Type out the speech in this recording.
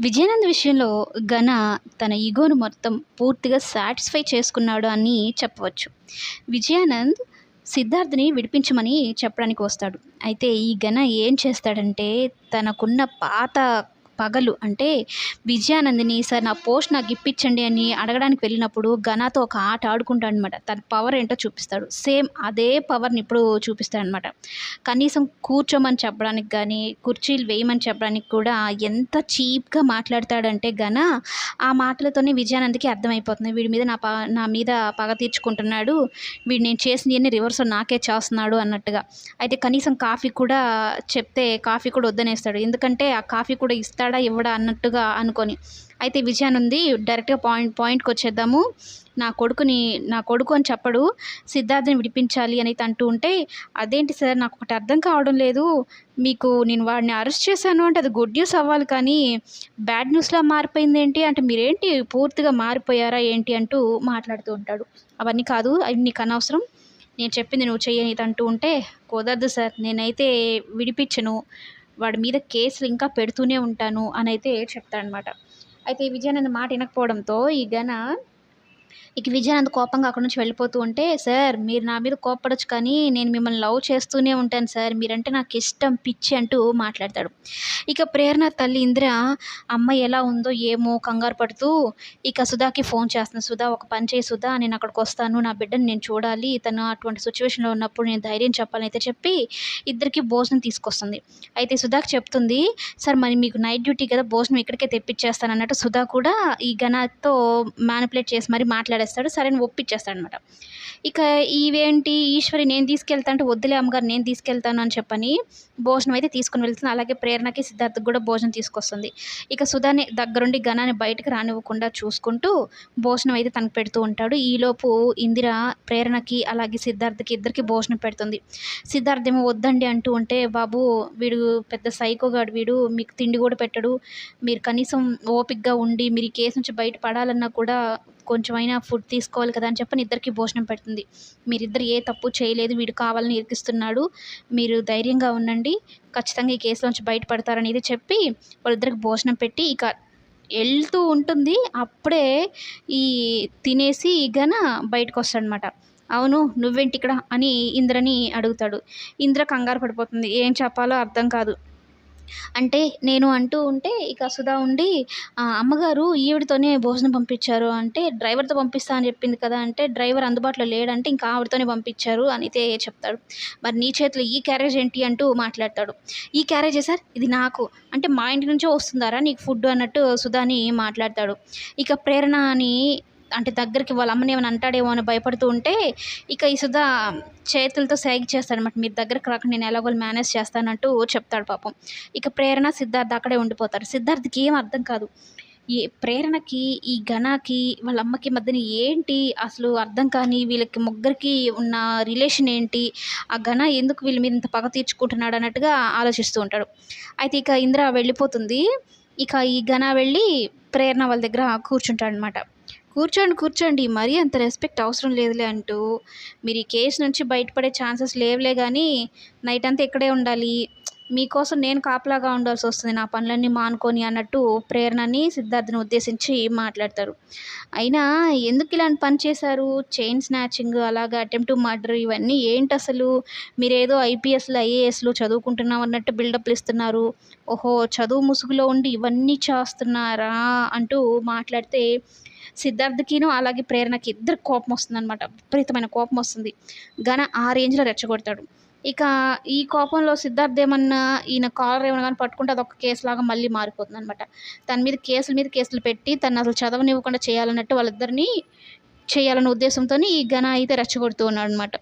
విజయానంద్ విషయంలో ఘన తన ఈగోను మొత్తం పూర్తిగా సాటిస్ఫై చేసుకున్నాడు అని చెప్పవచ్చు. విజయానంద్ సిద్ధార్థ్ని విడిపించమని చెప్పడానికి వస్తాడు. అయితే ఈ ఘన ఏం చేస్తాడంటే తనకున్న పాత పగలు. అంటే విజయానందిని సార్ నా పోస్ట్ నాకు ఇప్పించండి అని అడగడానికి వెళ్ళినప్పుడు ఘనాతో ఒక ఆట ఆడుకుంటాడు అనమాట తన పవర్ ఏంటో చూపిస్తాడు. సేమ్ అదే పవర్ని ఇప్పుడు చూపిస్తాడు అనమాట కనీసం కూర్చోమని చెప్పడానికి కానీ కుర్చీలు వేయమని చెప్పడానికి కూడా ఎంత చీప్గా మాట్లాడతాడంటే ఘన ఆ మాటలతోనే విజయానందికి అర్థమైపోతుంది. వీడి మీద నా ప నా మీద పగ తీర్చుకుంటున్నాడు. వీడు నేను చేసినవన్నీ రివర్స్ నాకే చేస్తున్నాడు అన్నట్టుగా. అయితే కనీసం కాఫీ కూడా చెప్తే కాఫీ కూడా వద్దనేస్తాడు. ఎందుకంటే ఆ కాఫీ కూడా ఇస్తాడు ఇవ్వడా అన్నట్టుగా అనుకొని. అయితే విజయానంది డైరెక్ట్గా పాయింట్ పాయింట్కి వచ్చేద్దాము నా కొడుకుని నా కొడుకు అని చెప్పడు సిద్ధార్థని విడిపించాలి అని అంటూ ఉంటే అదేంటి సార్ నాకు ఒకటి అర్థం కావడం లేదు. మీకు నేను వాడిని అరెస్ట్ చేశాను అంటే అది గుడ్ న్యూస్ అవ్వాలి కానీ బ్యాడ్ న్యూస్లా మారిపోయింది ఏంటి? అంటే మీరేంటి పూర్తిగా మారిపోయారా ఏంటి? అంటూ మాట్లాడుతూ ఉంటాడు. అవన్నీ కాదు అవి నీకు అనవసరం. నేను చెప్పింది నువ్వు చెయ్యని అంటూ ఉంటే కుదరదు సార్. నేనైతే విడిపించను. వాడి మీద కేసులు ఇంకా పెడుతూనే ఉంటాను అని అయితే చెప్తాడనమాట అయితే విజయానంద మాట వినకపోవడంతో ఈ ఘన ఇక విజయానంద్ కోపంగా అక్కడి నుంచి వెళ్ళిపోతూ ఉంటే సార్ మీరు నా మీద కోపడొచ్చు కానీ నేను మిమ్మల్ని లవ్ చేస్తూనే ఉంటాను సార్. మీరంటే నాకు ఇష్టం పిచ్చి అంటూ మాట్లాడతాడు. ఇక ప్రేరణ తల్లి ఇందిర అమ్మాయి ఎలా ఉందో ఏమో కంగారు పడుతూ ఇక సుధాకి ఫోన్ చేస్తాను సుధా ఒక పని చేయి సుధా నేను అక్కడికి వస్తాను నా బిడ్డను నేను చూడాలి తను అటువంటి సిచ్యువేషన్లో ఉన్నప్పుడు నేను ధైర్యం చెప్పాలని అయితే చెప్పి ఇద్దరికి భోజనం తీసుకొస్తుంది. అయితే సుధాకి చెప్తుంది సార్ మరి మీకు నైట్ డ్యూటీ కదా భోజనం ఇక్కడికే తెప్పించేస్తాను అన్నట్టు సుధా కూడా ఈ గణతో మ్యానిపులేట్ చేసి మరి మాట్లాడేస్తాడు సరే అని ఒప్పించేస్తాడు అనమాట ఇక ఇవేంటి ఈశ్వరి నేను తీసుకెళ్తా అంటే వద్దులే అమ్మగారు నేను తీసుకెళ్తాను అని చెప్పని భోజనం అయితే తీసుకుని వెళ్తుంది. అలాగే ప్రేరణకి సిద్ధార్థకు కూడా భోజనం తీసుకొస్తుంది. ఇక సుధాని దగ్గరుండి గణాన్ని బయటకు రానివ్వకుండా చూసుకుంటూ భోజనం అయితే తనకు పెడుతూ ఉంటాడు. ఈలోపు ఇందిర ప్రేరణకి అలాగే సిద్ధార్థకి ఇద్దరికి భోజనం పెడుతుంది. సిద్ధార్థ్ ఏమో వద్దండి అంటూ ఉంటే బాబు వీడు పెద్ద సైకోగాడు వీడు మీకు తిండి కూడా పెట్టడు. మీరు కనీసం ఓపిక్గా ఉండి మీరు ఈ కేసు నుంచి బయట పడాలన్నా కూడా కొంచెమైనా ఫుడ్ తీసుకోవాలి కదా అని చెప్పని ఇద్దరికి భోజనం పెడుతుంది. మీరిద్దరు ఏ తప్పు చేయలేదు వీడు కావాలని ఇరికిస్తున్నాడు. మీరు ధైర్యంగా ఉండండి. ఖచ్చితంగా ఈ కేసులోంచి బయటపడతారనేది చెప్పి వాళ్ళిద్దరికి భోజనం పెట్టి ఇక వెళ్తూ ఉంటుంది. అప్పుడే ఈ తినేసి ఇకన బయటకు వస్తాడనమాట అవును నువ్వేంటి ఇక్కడ అని ఇంద్రని అడుగుతాడు. ఇంద్ర కంగారు పడిపోతుంది. ఏం చెప్పాలో అర్థం కాదు. అంటే నేను అంటూ ఉంటే ఇక సుధా ఉండి అమ్మగారు ఈవిడతోనే భోజనం పంపించారు. అంటే డ్రైవర్తో పంపిస్తా అని చెప్పింది కదా అంటే డ్రైవర్ అందుబాటులో లేడంటే ఇంకా ఆవిడతోనే పంపించారు అనితే చెప్తాడు. మరి నీ చేతిలో ఈ క్యారేజ్ ఏంటి అంటూ మాట్లాడతాడు. ఈ క్యారేజే సార్? ఇది నాకు. అంటే మా ఇంటి నుంచే వస్తుందారా నీకు ఫుడ్ అన్నట్టు సుధాని మాట్లాడతాడు. ఇక ప్రేరణ అని అంటే దగ్గరికి వాళ్ళ అమ్మని ఏమైనా అంటాడేమో అని భయపడుతూ ఉంటే ఇక ఈ సుధా చేతులతో సైగ్ చేస్తాడనమాట మీరు దగ్గరకు రాకుండా నేను ఎలాగో మేనేజ్ చేస్తానంటూ చెప్తాడు పాపం. ఇక ప్రేరణ సిద్ధార్థ్ అక్కడే ఉండిపోతారు. సిద్ధార్థకి ఏం అర్థం కాదు. ఈ ప్రేరణకి ఈ ఘనాకి వాళ్ళ అమ్మకి మధ్యన ఏంటి అసలు అర్థం కాని వీళ్ళకి ముగ్గురికి ఉన్న రిలేషన్ ఏంటి ఆ ఘన ఎందుకు వీళ్ళ మీద ఇంత పగ తీర్చుకుంటున్నాడు అన్నట్టుగా ఆలోచిస్తూ ఉంటాడు. అయితే ఇక ఇంద్ర వెళ్ళిపోతుంది. ఇక ఈ ఘన వెళ్ళి ప్రేరణ వాళ్ళ దగ్గర కూర్చుంటాడనమాట కూర్చోండి కూర్చోండి. మరీ అంత రెస్పెక్ట్ అవసరం లేదులే అంటూ మీరు ఈ కేసు నుంచి బయటపడే ఛాన్సెస్ లేవులే కానీ నైట్ అంతా ఇక్కడే ఉండాలి. మీకోసం నేను కాపలాగా ఉండాల్సి వస్తుంది. నా పనులన్నీ మానుకొని అన్నట్టు ప్రేరణని సిద్ధార్థని ఉద్దేశించి మాట్లాడతారు. అయినా ఎందుకు ఇలాంటి పని చేశారు? చైన్ స్నాచింగ్ అలాగా అటెంప్ట్ మర్డర్ ఇవన్నీ ఏంటి అసలు? మీరేదో ఐపీఎస్లు ఐఏఎస్లు చదువుకుంటున్నాం అన్నట్టు బిల్డప్లు ఇస్తున్నారు. ఓహో చదువు ముసుగులో ఉండి ఇవన్నీ చేస్తున్నారా అంటూ మాట్లాడితే సిద్ధార్థకిను అలాగే ప్రేరణకి ఇద్దరు కోపం వస్తుంది అనమాట విపరీతమైన కోపం వస్తుంది. ఘన ఆ రేంజ్లో రెచ్చగొడతాడు. ఇక ఈ కోపంలో సిద్ధార్థ్ ఏమన్నా ఈయన కాలర్ ఏమన్నా కానీ పట్టుకుంటే అదొక కేసు లాగా మళ్ళీ మారిపోతుంది అనమాట తన మీద కేసుల మీద కేసులు పెట్టి తను అసలు చదవనివ్వకుండా చేయాలన్నట్టు వాళ్ళిద్దరిని చేయాలన్న ఉద్దేశంతో ఈ ఘన అయితే రెచ్చగొడుతూ ఉన్నాడు అనమాట